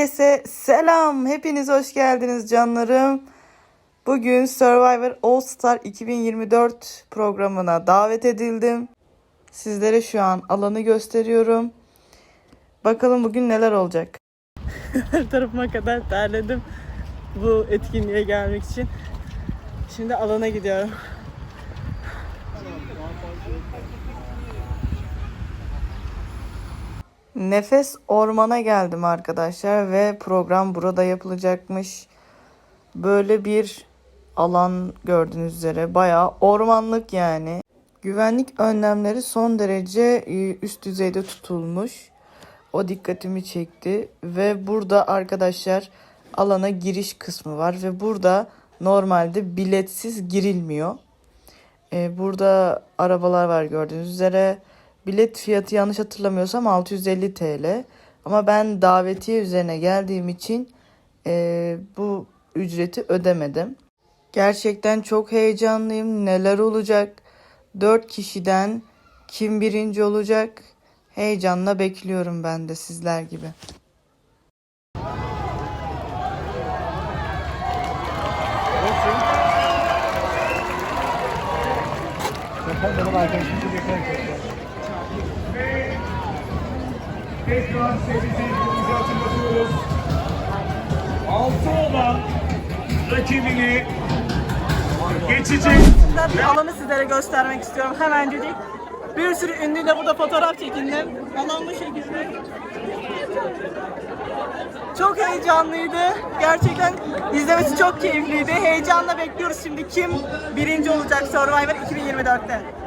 Herkese selam. Hepiniz hoş geldiniz canlarım. Bugün Survivor All Star 2024 programına davet edildim. Sizlere şu an alanı gösteriyorum. Bakalım bugün neler olacak. Her tarafıma kadar terledim bu etkinliğe gelmek için. Şimdi alana gidiyorum. Nefes Orman'a geldim arkadaşlar ve program burada yapılacakmış. Böyle bir alan gördüğünüz üzere bayağı ormanlık yani. Güvenlik önlemleri son derece e, üst düzeyde tutulmuş. O dikkatimi çekti ve burada arkadaşlar alana giriş kısmı var ve burada normalde biletsiz girilmiyor. Ee, burada arabalar var gördüğünüz üzere. Bilet fiyatı yanlış hatırlamıyorsam 650 TL. Ama ben davetiye üzerine geldiğim için e, bu ücreti ödemedim. Gerçekten çok heyecanlıyım. Neler olacak? 4 kişiden kim birinci olacak? Heyecanla bekliyorum ben de sizler gibi. Arkadaşım çok yakın arkadaşlar. Tekrar sevgili seyircilerimize hatırlatıyoruz. Altı olan rakibini geçecek. Şimdi bir alanı sizlere göstermek istiyorum hemencik. Bir sürü ünlüyle burada fotoğraf çekindim. Alan bu şekilde. Çok heyecanlıydı. Gerçekten izlemesi çok keyifliydi. Heyecanla bekliyoruz şimdi kim birinci olacak Survivor 2024'te.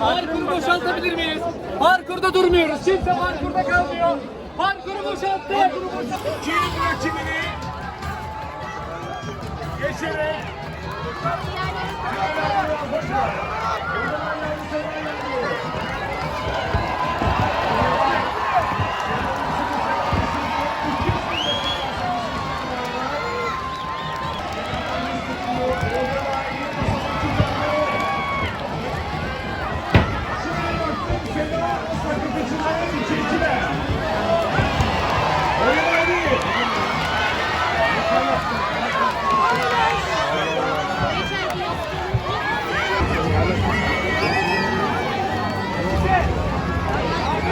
Parkuru boşaltabilir miyiz? Parkurda durmuyoruz. Kimse parkurda kalmıyor. Parkuru boşalttı. Kim rakibini geçerek Oyun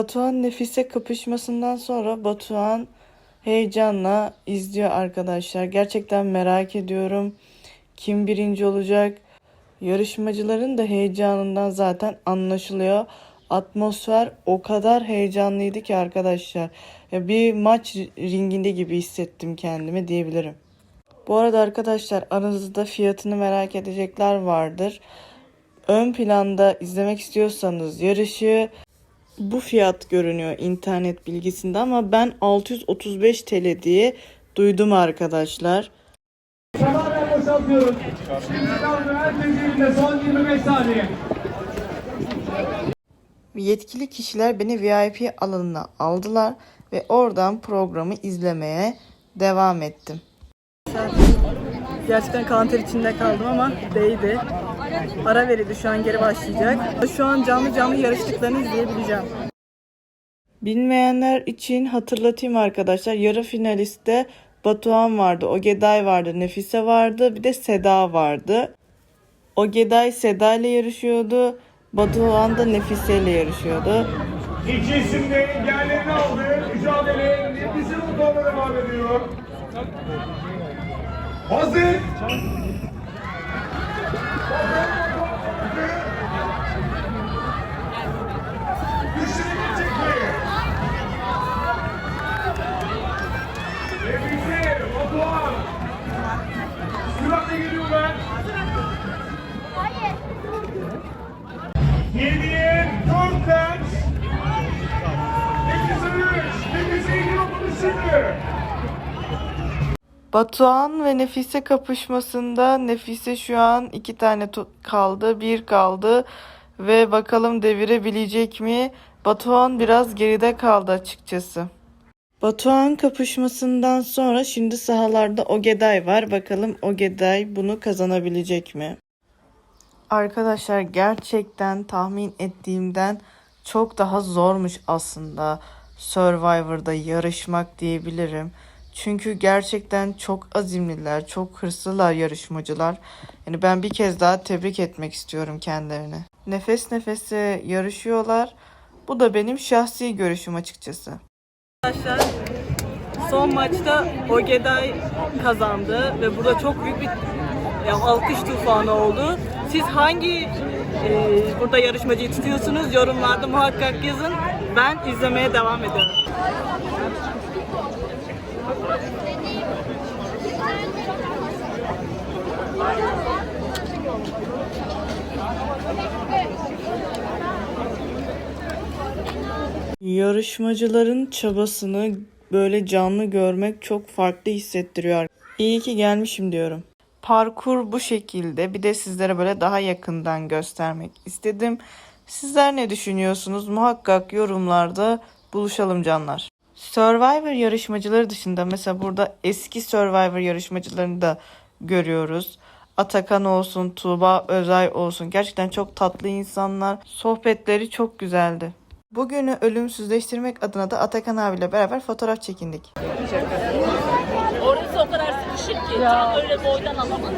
Batuhan Nefise kapışmasından sonra Batuhan heyecanla izliyor arkadaşlar. Gerçekten merak ediyorum kim birinci olacak. Yarışmacıların da heyecanından zaten anlaşılıyor. Atmosfer o kadar heyecanlıydı ki arkadaşlar. Bir maç ringinde gibi hissettim kendimi diyebilirim. Bu arada arkadaşlar aranızda fiyatını merak edecekler vardır. Ön planda izlemek istiyorsanız yarışı bu fiyat görünüyor internet bilgisinde ama ben 635 TL diye duydum arkadaşlar. Tamamen boşaltıyoruz. Şimdi kaldı herkesin elinde son 25 saniye. Yetkili kişiler beni VIP alanına aldılar ve oradan programı izlemeye devam ettim. Gerçekten kanter içinde kaldım ama değdi. Ara verildi şu an geri başlayacak. Şu an canlı canlı yarıştıklarını izleyebileceğim. Bilmeyenler için hatırlatayım arkadaşlar. Yarı finaliste Batuhan vardı, Ogeday vardı, Nefise vardı, bir de Seda vardı. Ogeday Seda ile yarışıyordu. Batuhan da Nefise ile yarışıyordu. İki isim de yerlerini aldı. Mücadele nefisi motorla devam ediyor. Hazır. Batuhan ve Nefise kapışmasında Nefise şu an iki tane kaldı, bir kaldı ve bakalım devirebilecek mi? Batuhan biraz geride kaldı açıkçası. Batuhan kapışmasından sonra şimdi sahalarda Ogeday var. Bakalım Ogeday bunu kazanabilecek mi? Arkadaşlar gerçekten tahmin ettiğimden çok daha zormuş aslında Survivor'da yarışmak diyebilirim. Çünkü gerçekten çok azimliler, çok hırslılar yarışmacılar. Yani ben bir kez daha tebrik etmek istiyorum kendilerini. Nefes nefese yarışıyorlar. Bu da benim şahsi görüşüm açıkçası. Arkadaşlar son maçta Ogeday kazandı ve burada çok büyük bir ya, alkış tufanı oldu. Siz hangi e, burada yarışmacıyı tutuyorsunuz? Yorumlarda muhakkak yazın. Ben izlemeye devam ediyorum. Yarışmacıların çabasını böyle canlı görmek çok farklı hissettiriyor. İyi ki gelmişim diyorum. Parkur bu şekilde. Bir de sizlere böyle daha yakından göstermek istedim. Sizler ne düşünüyorsunuz? Muhakkak yorumlarda buluşalım canlar. Survivor yarışmacıları dışında mesela burada eski Survivor yarışmacılarını da görüyoruz. Atakan olsun, Tuğba Özay olsun. Gerçekten çok tatlı insanlar. Sohbetleri çok güzeldi. Bugünü ölümsüzleştirmek adına da Atakan abiyle beraber fotoğraf çekindik. Orası o kadar sıkışık ki tam öyle boydan alamadım.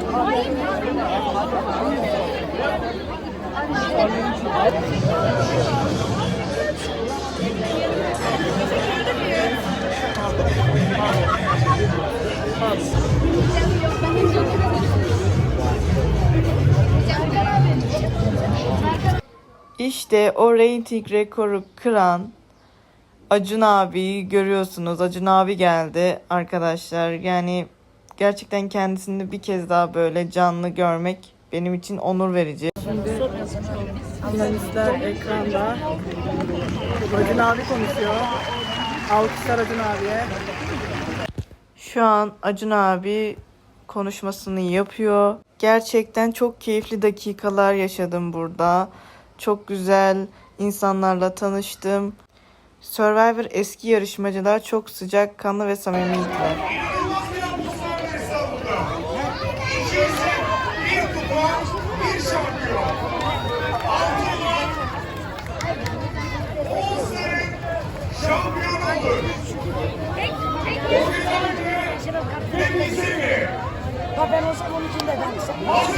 İşte o reyting rekoru kıran Acun abiyi görüyorsunuz. Acun abi geldi arkadaşlar. Yani gerçekten kendisini bir kez daha böyle canlı görmek benim için onur verici. Analistler ekranda. Acun abi konuşuyor. Alkışlar Acun abiye. Şu an Acun abi konuşmasını yapıyor. Gerçekten çok keyifli dakikalar yaşadım burada. Çok güzel insanlarla tanıştım. Survivor eski yarışmacılar çok sıcak, kanlı ve samimiydiler. Ben o zaman için de ben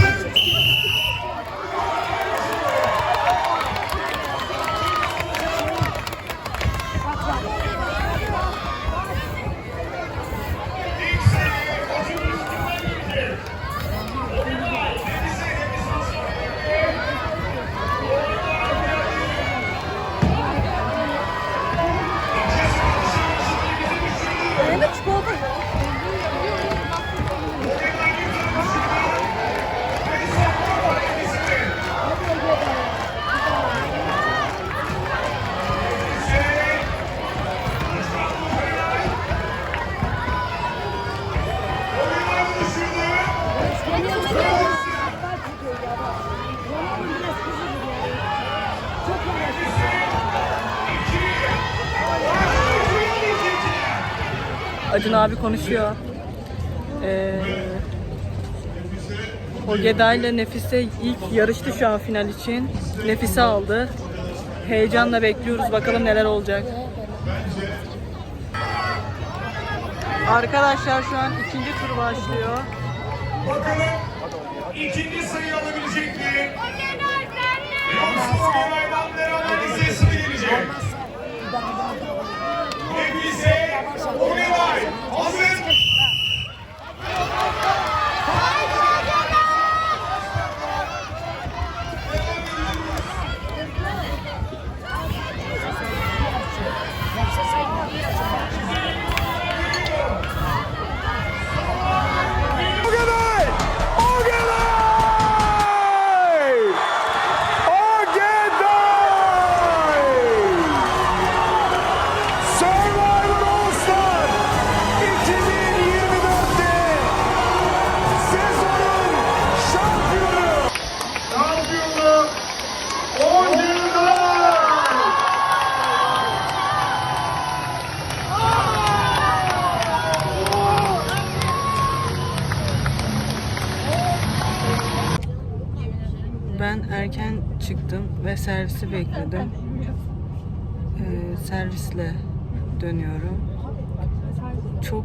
Acun abi konuşuyor. Ee, Ogeday ile Nefise ilk yarıştı şu an final için. Nefise aldı. Heyecanla bekliyoruz bakalım neler olacak. Arkadaşlar şu an ikinci tur başlıyor. Bakalım ikinci sayı alabilecek Yeah. Servisi bekledim. Ee, servisle dönüyorum. Çok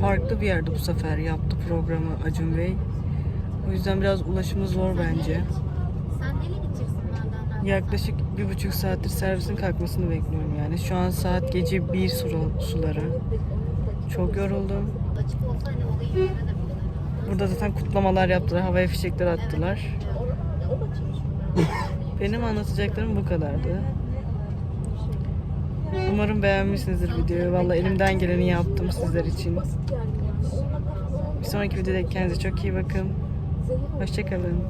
farklı bir yerde bu sefer yaptı programı Acun Bey. O yüzden biraz ulaşımı zor bence. Yaklaşık bir buçuk saattir servisin kalkmasını bekliyorum yani. Şu an saat gece bir suları. Çok yoruldum. Burada zaten kutlamalar yaptılar, havaya fişekler attılar. Benim anlatacaklarım bu kadardı. Umarım beğenmişsinizdir videoyu. Valla elimden geleni yaptım sizler için. Bir sonraki videoda kendinize çok iyi bakın. Hoşçakalın.